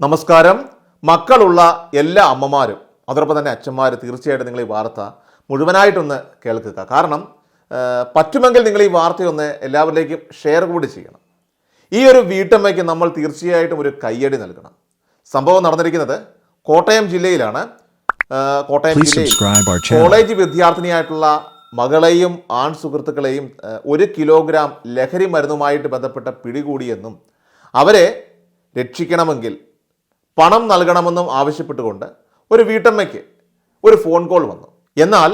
നമസ്കാരം. മക്കളുള്ള എല്ലാ അമ്മമാരും അതോടൊപ്പം തന്നെ അച്ഛന്മാർ തീർച്ചയായിട്ടും നിങ്ങൾ ഈ വാർത്ത മുഴുവനായിട്ടൊന്ന് കേൾക്കുക. കാരണം പറ്റുമെങ്കിൽ നിങ്ങൾ ഈ വാർത്തയൊന്ന് എല്ലാവരിലേക്കും ഷെയർ കൂടി ചെയ്യണം. ഈ ഒരു വീട്ടമ്മയ്ക്ക് നമ്മൾ തീർച്ചയായിട്ടും ഒരു കയ്യടി നൽകണം. സംഭവം നടന്നിരിക്കുന്നത് കോട്ടയം ജില്ലയിലാണ്. കോട്ടയം ജില്ലയിൽ. കോളേജ് വിദ്യാർത്ഥിനിയായിട്ടുള്ള മകളെയും ആൺ സുഹൃത്തുക്കളെയും ഒരു കിലോഗ്രാം ലഹരി മരുന്നുമായിട്ട് ബന്ധപ്പെട്ട പിടികൂടിയെന്നും അവരെ രക്ഷിക്കണമെങ്കിൽ പണം നൽകണമെന്നും ആവശ്യപ്പെട്ടുകൊണ്ട് ഒരു വീട്ടമ്മയ്ക്ക് ഒരു ഫോൺ കോൾ വന്നു. എന്നാൽ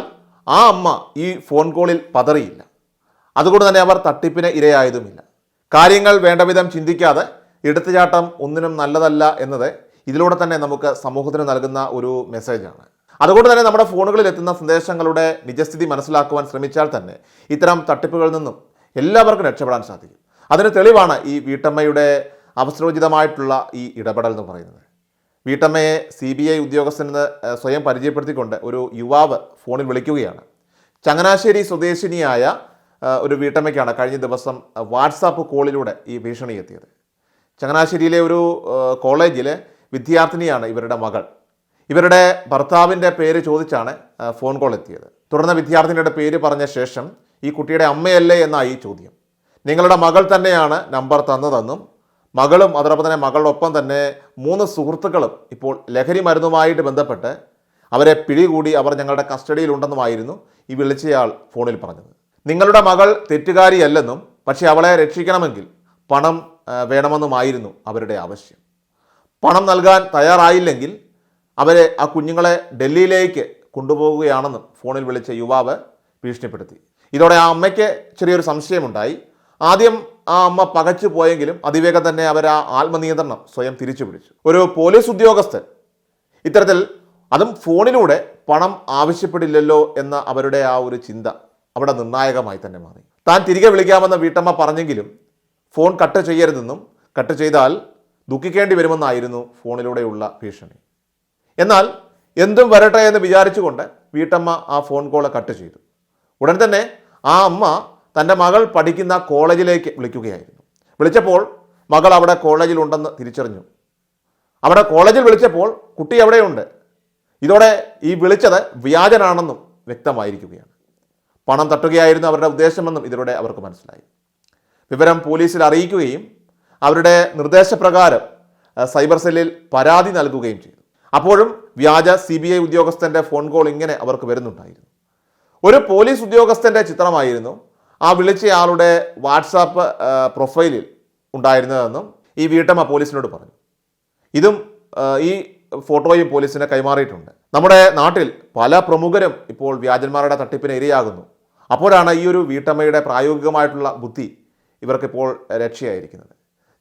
ആ അമ്മ ഈ ഫോൺ കോളിൽ പതറിയില്ല. അതുകൊണ്ട് തന്നെ അവർ തട്ടിപ്പിന് ഇരയായതുമില്ല. കാര്യങ്ങൾ വേണ്ടവിധം ചിന്തിക്കാതെ എടുത്തുചാട്ടം ഒന്നിനും നല്ലതല്ല എന്നത് ഇതിലൂടെ തന്നെ നമുക്ക് സമൂഹത്തിന് നൽകുന്ന ഒരു മെസ്സേജാണ്. അതുകൊണ്ട് തന്നെ നമ്മുടെ ഫോണുകളിൽ എത്തുന്ന സന്ദേശങ്ങളുടെ നിജസ്ഥിതി മനസ്സിലാക്കുവാൻ ശ്രമിച്ചാൽ തന്നെ ഇത്തരം തട്ടിപ്പുകളിൽ നിന്നും എല്ലാവർക്കും രക്ഷപ്പെടാൻ സാധിക്കും. അതിന് തെളിവാണ് ഈ വീട്ടമ്മയുടെ അവസരോചിതമായിട്ടുള്ള ഈ ഇടപെടൽ എന്ന് പറയുന്നത്. വീട്ടമ്മയെ സി ബി ഐ ഉദ്യോഗസ്ഥനെന്ന് സ്വയം പരിചയപ്പെടുത്തിക്കൊണ്ട് ഒരു യുവാവ് ഫോണിൽ വിളിക്കുകയാണ്. ചങ്ങനാശ്ശേരി സ്വദേശിനിയായ ഒരു വീട്ടമ്മയ്ക്കാണ് കഴിഞ്ഞ ദിവസം വാട്സാപ്പ് കോളിലൂടെ ഈ ഭീഷണി എത്തിയത്. ചങ്ങനാശ്ശേരിയിലെ ഒരു കോളേജിലെ വിദ്യാർത്ഥിനിയാണ് ഇവരുടെ മകൾ. ഇവരുടെ ഭർത്താവിന്റെ പേര് ചോദിച്ചാണ് ഫോൺ കോൾ എത്തിയത്. തുടർന്ന് വിദ്യാർത്ഥിനിയുടെ പേര് പറഞ്ഞ ശേഷം ഈ കുട്ടിയുടെ അമ്മയല്ലേ എന്നായി ചോദ്യം. നിങ്ങളുടെ മകൾ തന്നെയാണ് നമ്പർ തന്നതെന്നും മകളും അതോടൊപ്പം തന്നെ മകളോടൊപ്പം തന്നെ മൂന്ന് സുഹൃത്തുക്കളും ഇപ്പോൾ ലഹരി മരുന്നുമായിട്ട് ബന്ധപ്പെട്ട് അവരെ പിടികൂടി അവർ ഞങ്ങളുടെ കസ്റ്റഡിയിലുണ്ടെന്നുമായിരുന്നു ഈ വിളിച്ചയാൾ ഫോണിൽ പറഞ്ഞത്. നിങ്ങളുടെ മകൾ തെറ്റുകാരിയല്ലെന്നും പക്ഷേ അവളെ രക്ഷിക്കണമെങ്കിൽ പണം വേണമെന്നുമായിരുന്നു അവരുടെ ആവശ്യം. പണം നൽകാൻ തയ്യാറായില്ലെങ്കിൽ അവരെ ആ കുഞ്ഞുങ്ങളെ ഡൽഹിയിലേക്ക് കൊണ്ടുപോവുകയാണെന്നും ഫോണിൽ വിളിച്ച യുവാവ് ഭീഷണിപ്പെടുത്തി. ഇതോടെ ആ അമ്മയ്ക്ക് ചെറിയൊരു സംശയമുണ്ടായി. ആദ്യം ആ അമ്മ പകച്ചു പോയെങ്കിലും അതിവേഗം തന്നെ അവർ ആ ആത്മനിയന്ത്രണം സ്വയം തിരിച്ചു പിടിച്ചു ഒരു പോലീസ് ഉദ്യോഗസ്ഥൻ ഇത്തരത്തിൽ അതും ഫോണിലൂടെ പണം ആവശ്യപ്പെടില്ലല്ലോ എന്ന അവരുടെ ആ ഒരു ചിന്ത അവിടെ നിർണായകമായി തന്നെ മാറി. താൻ തിരികെ വിളിക്കാമെന്ന് വീട്ടമ്മ പറഞ്ഞെങ്കിലും ഫോൺ കട്ട് ചെയ്യരുതെന്നും കട്ട് ചെയ്താൽ ദുഃഖിക്കേണ്ടി വരുമെന്നായിരുന്നു ഫോണിലൂടെയുള്ള ഭീഷണി. എന്നാൽ എന്തും വരട്ടെ എന്ന് വിചാരിച്ചുകൊണ്ട് വീട്ടമ്മ ആ ഫോൺ കോൾ കട്ട് ചെയ്തു. ഉടൻ തന്നെ ആ അമ്മ തന്റെ മകൾ പഠിക്കുന്ന കോളേജിലേക്ക് വിളിക്കുകയായിരുന്നു. വിളിച്ചപ്പോൾ മകൾ അവിടെ കോളേജിലുണ്ടെന്ന് തിരിച്ചറിഞ്ഞു. അവിടെ കോളേജിൽ വിളിച്ചപ്പോൾ കുട്ടി എവിടെയുണ്ട് ഇതോടെ ഈ വിളിച്ചത് വ്യാജനാണെന്നും വ്യക്തമായിരിക്കുകയാണ്. പണം തട്ടുകയായിരുന്നു അവരുടെ ഉദ്ദേശമെന്നും ഇതിലൂടെ അവർക്ക് മനസ്സിലായി. വിവരം പോലീസിൽ അറിയിക്കുകയും അവരുടെ നിർദ്ദേശപ്രകാരം സൈബർ സെല്ലിൽ പരാതി നൽകുകയും ചെയ്തു. അപ്പോഴും വ്യാജ സി ബി ഐ ഉദ്യോഗസ്ഥന്റെ ഫോൺ കോൾ ഇങ്ങനെ അവർക്ക് വരുന്നുണ്ടായിരുന്നു. ഒരു പോലീസ് ഉദ്യോഗസ്ഥന്റെ ചിത്രമായിരുന്നു ആ വിളിച്ചയാളുടെ വാട്സാപ്പ് പ്രൊഫൈലിൽ ഉണ്ടായിരുന്നതെന്നും ഈ വീട്ടമ്മ പോലീസിനോട് പറഞ്ഞു. ഇതും ഈ ഫോട്ടോയും പോലീസിനെ കൈമാറിയിട്ടുണ്ട്. നമ്മുടെ നാട്ടിൽ പല പ്രമുഖരും ഇപ്പോൾ വ്യാജന്മാരുടെ തട്ടിപ്പിന് ഇരയാകുന്നു. അപ്പോഴാണ് ഈ ഒരു വീട്ടമ്മയുടെ പ്രായോഗികമായിട്ടുള്ള ബുദ്ധി ഇവർക്കിപ്പോൾ രക്ഷയായിരിക്കുന്നത്.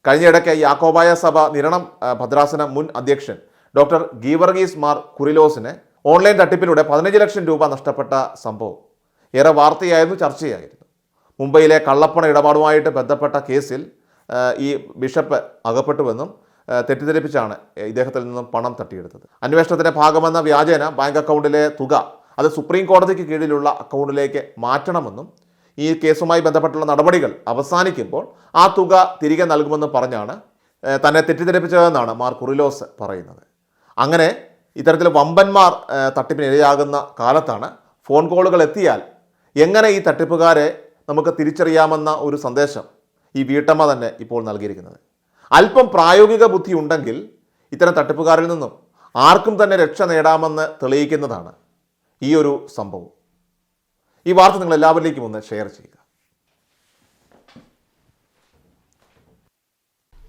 കഴിഞ്ഞയിടയ്ക്ക് യാക്കോബായ സഭ നിരണം ഭദ്രാസന മുൻ അധ്യക്ഷൻ ഡോക്ടർ ഗീവർഗീസ് മാർ കുറിലോസിനെ ഓൺലൈൻ തട്ടിപ്പിലൂടെ പതിനഞ്ച് ലക്ഷം രൂപ നഷ്ടപ്പെട്ട സംഭവം. ഏറെ വാർത്തയായിരുന്നു ചർച്ചയായിരുന്നു. മുംബൈയിലെ കള്ളപ്പണ ഇടപാടുമായിട്ട് ബന്ധപ്പെട്ട കേസിൽ ഈ ബിഷപ്പ് അകപ്പെട്ടുവെന്നും തെറ്റിദ്ധരിപ്പിച്ചാണ് ഇദ്ദേഹത്തിൽ നിന്നും പണം തട്ടിയെടുത്തത്. അന്വേഷണത്തിന്റെ ഭാഗമെന്ന വ്യാജേന ബാങ്ക് അക്കൗണ്ടിലെ തുക അത് സുപ്രീം കോടതിക്ക് കീഴിലുള്ള അക്കൗണ്ടിലേക്ക് മാറ്റണമെന്നും ഈ കേസുമായി ബന്ധപ്പെട്ടുള്ള നടപടികൾ അവസാനിക്കുമ്പോൾ ആ തുക തിരികെ നൽകുമെന്നും പറഞ്ഞാണ് തന്നെ തെറ്റിദ്ധരിപ്പിച്ചതെന്നാണ് മാർ കുറിലോസ് പറയുന്നത്. അങ്ങനെ ഇത്തരത്തിൽ വമ്പന്മാർ ആ, തട്ടിപ്പിന് ഇരയാകുന്ന കാലത്താണ് ഫോൺ കോളുകൾ എത്തിയാൽ എങ്ങനെ ഈ തട്ടിപ്പുകാരെ നമുക്ക് തിരിച്ചറിയാമെന്ന ഒരു സന്ദേശം ഈ വീട്ടമ്മ തന്നെ ഇപ്പോൾ നൽകിയിരിക്കുന്നത്. അല്പം പ്രായോഗിക ബുദ്ധി ഉണ്ടെങ്കിൽ ഇത്തരം തട്ടിപ്പുകാരിൽ നിന്നും ആർക്കും തന്നെ രക്ഷ നേടാമെന്ന് തെളിയിക്കുന്നതാണ് ഈ ഒരു സംഭവം. ഈ വാർത്ത നിങ്ങൾ എല്ലാവരിലേക്കും ഒന്ന് ഷെയർ ചെയ്യുക.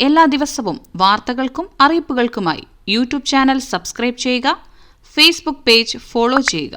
എല്ലാ ദിവസവും വാർത്തകൾക്കും അറിയിപ്പുകൾക്കുമായി യൂട്യൂബ് ചാനൽ സബ്സ്ക്രൈബ് ചെയ്യുക ഫേസ്ബുക്ക് പേജ് ഫോളോ ചെയ്യുക.